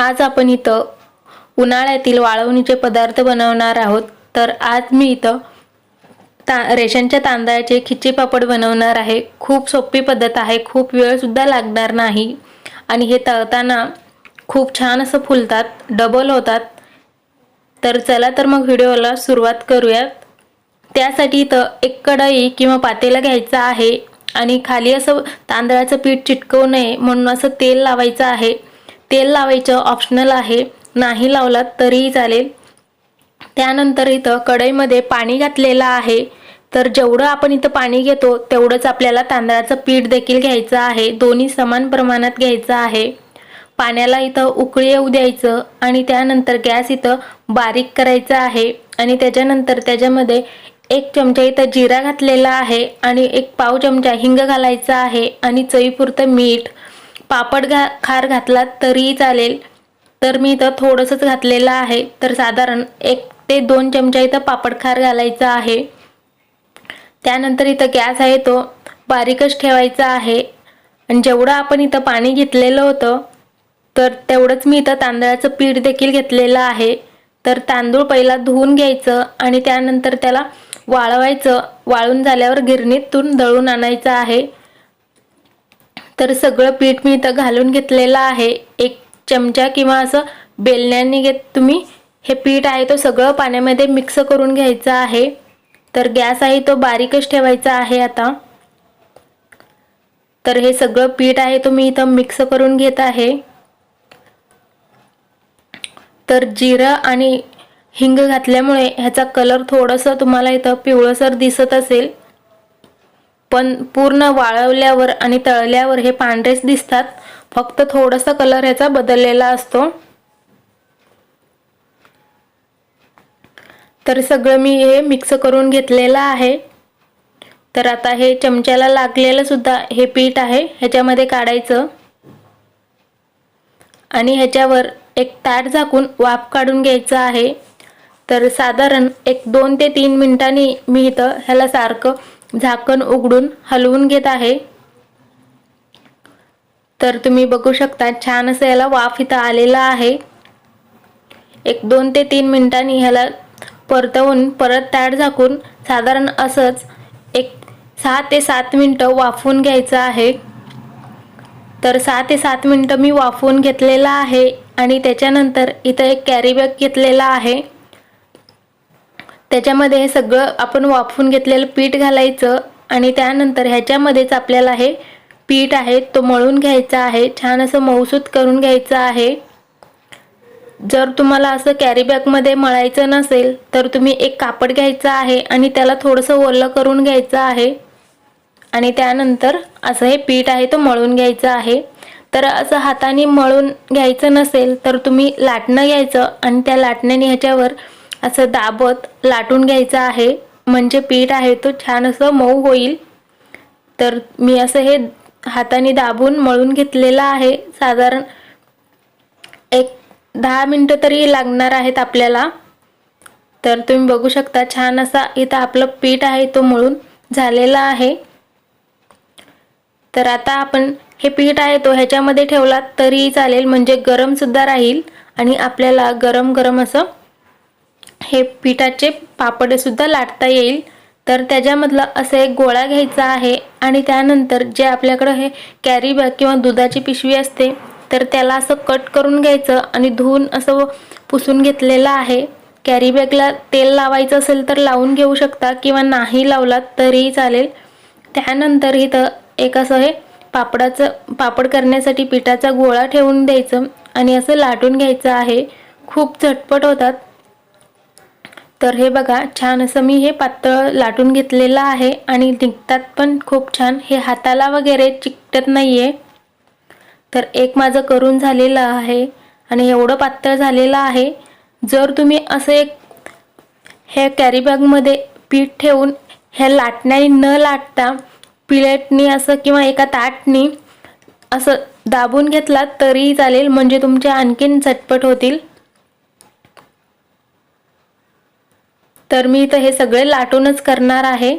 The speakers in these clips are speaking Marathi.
आज आपण इथं उन्हाळ्यातील वाळवणीचे पदार्थ बनवणार आहोत. तर आज मी इथं ता रेशनच्या तांदळाचे खिचे पापड बनवणार आहे. खूप सोपी पद्धत आहे. खूप वेळसुद्धा लागणार नाही. आणि हे तळताना खूप छान असं फुलतात. डबल होतात. तर चला तर मग व्हिडिओला सुरुवात करूयात. त्यासाठी इथं एक कढई किंवा पातेला घ्यायचं आहे. आणि खाली असं तांदळाचं पीठ चिटकवू नये म्हणून असं तेल लावायचं आहे. तेल लावायचं ऑप्शनल आहे. नाही लावलात तरीही चालेल. त्यानंतर इथं कढईमध्ये पाणी घातलेलं आहे. तर जेवढं आपण इथं पाणी घेतो तेवढंच आपल्याला तांदळाचं पीठ देखील घ्यायचं आहे. दोन्ही समान प्रमाणात घ्यायचं आहे. पाण्याला इथं उकळी येऊ द्यायचं आणि त्यानंतर गॅस इथं बारीक करायचा आहे. आणि त्याच्यानंतर त्याच्यामध्ये एक चमचा इथं जिरा घातलेला आहे आणि एक पाव चमचा हिंग घालायचा आहे आणि चवीपुरतं मीठ पापड घा खार घातला तरीही चालेल. तर मी इथं थोडंसंच घातलेलं आहे. तर साधारण एक ते दोन चमचा इथं पापड खार घालायचा आहे. त्यानंतर इथं गॅस आहे तो बारीकच ठेवायचा आहे. आणि जेवढं आपण इथं पाणी घेतलेलं होतं तर तेवढंच मी इथं तांदळाचं पीठ देखील घेतलेलं आहे. तर तांदूळ पहिला धुवून घ्यायचं आणि त्यानंतर त्याला वाळवायचं. वाळून झाल्यावर गिरणीतून दळून आणायचं आहे. तर सगळं पीठ मी इथं घालून घेतलेलं आहे. एक चमचा किंवा असं बेलण्याने घेत तुम्ही हे पीठ आहे तो सगळं पाण्यामध्ये मिक्स करून घ्यायचं आहे. तर गॅस आहे तो बारीकच ठेवायचा आहे आता. तर हे सगळं पीठ आहे तो मी इथं मिक्स करून घेत आहे. तर जिरं आणि हिंग घातल्यामुळे ह्याचा कलर थोडंसं तुम्हाला इथं पिवळसर दिसत असेल. पण पूर्ण वाळवल्यावर आणि तळल्यावर हे पांढरेच दिसतात. फक्त थोडासा कलर ह्याचा बदललेला असतो. तर सगळं मी हे मिक्स करून घेतलेलं आहे. तर आता हे चमच्याला लागलेलं सुद्धा हे पीठ आहे. ह्याच्यामध्ये काढायचं. आणि ह्याच्यावर एक ताट झाकून वाफ काढून घ्यायचं आहे. तर साधारण एक दोन ते तीन मिनिटांनी मी इथं ह्याला सारखं झाकण उघडून हलवून घेत आहे. तर तुम्ही बघू शकता छान असं याला वाफ इथं आलेला आहे. एक दोन ते तीन मिनिटांनी ह्याला परतवून परत ताट झाकून साधारण असंच एक सहा ते सात मिनटं वाफवून घ्यायचं आहे. तर सहा ते सात मिनटं मी वाफवून घेतलेलं आहे आणि त्याच्यानंतर इथं एक कॅरीबॅग घेतलेला आहे. त्याच्यामध्ये हे सगळं आपण वाफून घेतलेलं पीठ घालायचं आणि त्यानंतर ह्याच्यामध्येच आपल्याला हे पीठ आहे तो मळून घ्यायचा आहे छान असं मऊसूत करून घ्यायचं आहे. जर तुम्हाला असं कॅरीबॅगमध्ये मळायचं नसेल तर तुम्ही एक कापड घ्यायचं आहे आणि त्याला थोडंसं ओलं करून घ्यायचं आहे. आणि त्यानंतर असं हे पीठ आहे तो मळून घ्यायचं आहे. तर असं हाताने मळून घ्यायचं नसेल तर तुम्ही लाटणं घ्यायचं आणि त्या लाटण्याने ह्याच्यावर असं दाबत लाटून घ्यायचं आहे. म्हणजे पीठ आहे तो छान असं मऊ होईल. तर मी असं हे हाताने दाबून मळून घेतलेलं आहे. साधारण एक दहा मिनटं तरी लागणार आहेत आपल्याला. तर तुम्ही बघू शकता छान असा इथं आपलं पीठ आहे तो मळून झालेला आहे. तर आता आपण हे पीठ आहे तो ह्याच्यामध्ये ठेवला तरी चालेल. म्हणजे गरमसुद्धा राहील आणि आपल्याला गरम गरम असं हे पिठाचे पापडेसुद्धा लाटता येईल. तर त्याच्यामधलं असं एक गोळा घ्यायचा आहे आणि त्यानंतर जे आपल्याकडं हे कॅरी बॅग किंवा दुधाची पिशवी असते तर त्याला असं कट करून घ्यायचं आणि धुवून असं पुसून घेतलेलं आहे. कॅरी बॅगला तेल लावायचं असेल तर लावून घेऊ शकता किंवा नाही लावलात तरीही चालेल. त्यानंतर इथं एक असं हे पापडाचं पापड करण्यासाठी पिठाचा गोळा ठेवून द्यायचं आणि असं लाटून घ्यायचं आहे. खूप झटपट होतात. तर हे बघा छान असं मी हे पातळ लाटून घेतलेलं आहे आणि निघतात पण खूप छान. हे हाताला वगैरे चिकटत नाही आहे तर एक माझं करून झालेलं आहे आणि एवढं पातळ झालेलं आहे. जर तुम्ही असं एक हे कॅरीबॅगमध्ये पीठ ठेवून ह्या लाटण्याने न लाटता प्लेटनी असं किंवा एका ताटनी असं दाबून घेतलात तरीही चालेल. म्हणजे तुमचे आणखीन झटपट होतील. तर मी इथं हे सगळे लाटूनच करणार आहे.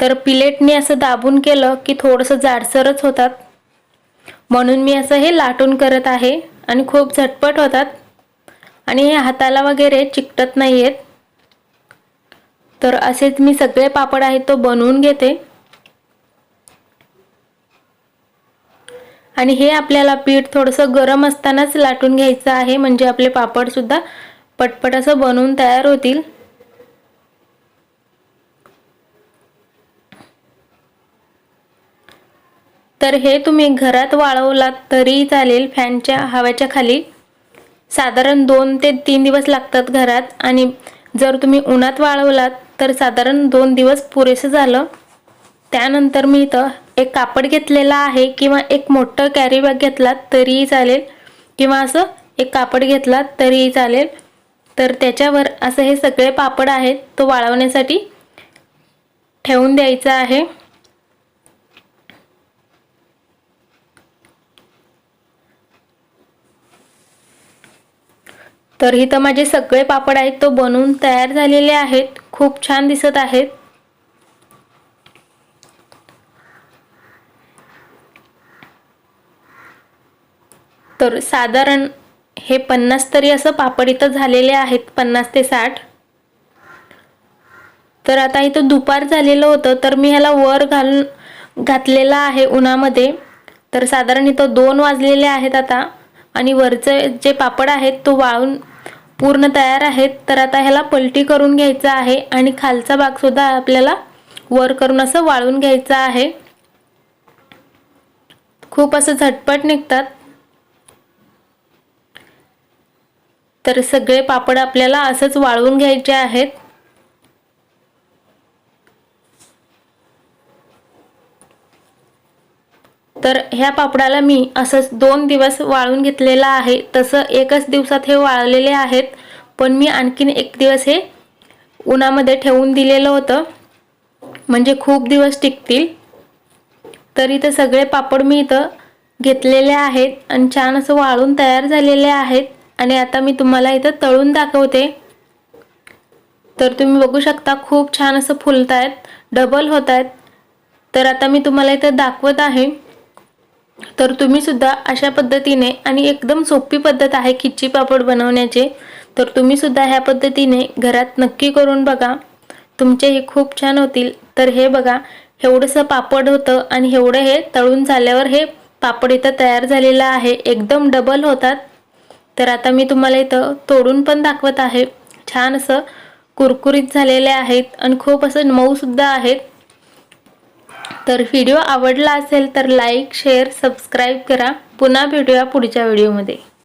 तर पिलेटने असं दाबून केलं की थोडंसं जाडसरच होतात. म्हणून मी असं हे लाटून करत आहे आणि खूप झटपट होतात. आणि हे हाताला वगैरे चिकटत नाही आहेत तर असेच मी सगळे पापड आहेत तो बनवून घेते. आणि हे आपल्याला पीठ थोडंसं गरम असतानाच लाटून घ्यायचं आहे. म्हणजे आपले पापडसुद्धा पटपट असं बनवून तयार होतील. तर हे तुम्ही घरात वाळवलात तरी चालेल फॅनच्या हव्याच्या खाली. साधारण दोन ते तीन दिवस लागतात घरात आणि जर तुम्ही उन्हात वाळवलात तर साधारण दोन दिवस पुरेसं झालं. त्यानंतर मी इथं एक कापड घेतलेला आहे किंवा एक मोठं कॅरी बॅग घेतलात तरीही चालेल किंवा असं एक कापड घेतलात तरीही चालेल. तर त्याच्यावर असं हे सगळे पापड आहेत तो वाळवण्यासाठी ठेवून द्यायचा आहे. तर इथं माझे सगळे पापड आहेत तो बनवून तयार झालेले आहेत. खूप छान दिसत आहेत. तर साधारण हे पन्नास तरी असं पापड इथं झालेले आहेत पन्नास ते साठ. तर आता इथं दुपार झालेलं होतं तर मी ह्याला वर घालून घातलेला आहे उन्हामध्ये. तर साधारण इथं दोन वाजलेले आहेत आता. आणि वरचे जे पापड आहेत तो वाळून पूर्ण तयार आहेत तर आता ह्याला पलटी करून घ्यायचं आहे आणि खालचा भागसुद्धा आपल्याला वर करून असं वाळून घ्यायचं आहे. खूप असं झटपट निघतात. तर सगळे पापड आपल्याला असंच वाळवून घ्यायचे आहेत. तर ह्या पापडाला मी असंच दोन दिवस वाळून घेतलेलं आहे. तसं एकच दिवसात हे वाळलेले आहेत. पण मी आणखीन एक दिवस हे उन्हामध्ये ठेवून दिलेलं होतं. म्हणजे खूप दिवस टिकतील. तर इथं सगळे पापड मी इथं घेतलेले आहेत आणि छान असं वाळून तयार झालेले आहेत. आणि आता मी तुम्हाला इथं तळून दाखवते. तर तुम्ही बघू शकता खूप छान असं फुलत आहेत डबल होत आहेत तर आता मी तुम्हाला इथं दाखवत आहे. तर तुम्ही सुद्धा अशा पद्धतीने आणि एकदम सोपी पद्धत आहे खिच्ची पापड बनवण्याचे. तर तुम्ही सुद्धा ह्या पद्धतीने घरात नक्की करून बघा. तुमचे हे खूप छान होतील. तर हे बघा एवढंसं पापड होतं आणि एवढं हे तळून झाल्यावर हे पापड इथं तयार झालेलं आहे. एकदम डबल होतात. तर आता मी तुम्हाला इथं तोडून पण दाखवत आहे. छान असं कुरकुरीत झालेले आहेत आणि खूप असं मऊसुद्धा आहेत. तर व्हिडिओ आवडला असेल तर लाईक शेअर सबस्क्राईब करा. पुन्हा भेटूया पुढच्या व्हिडिओमध्ये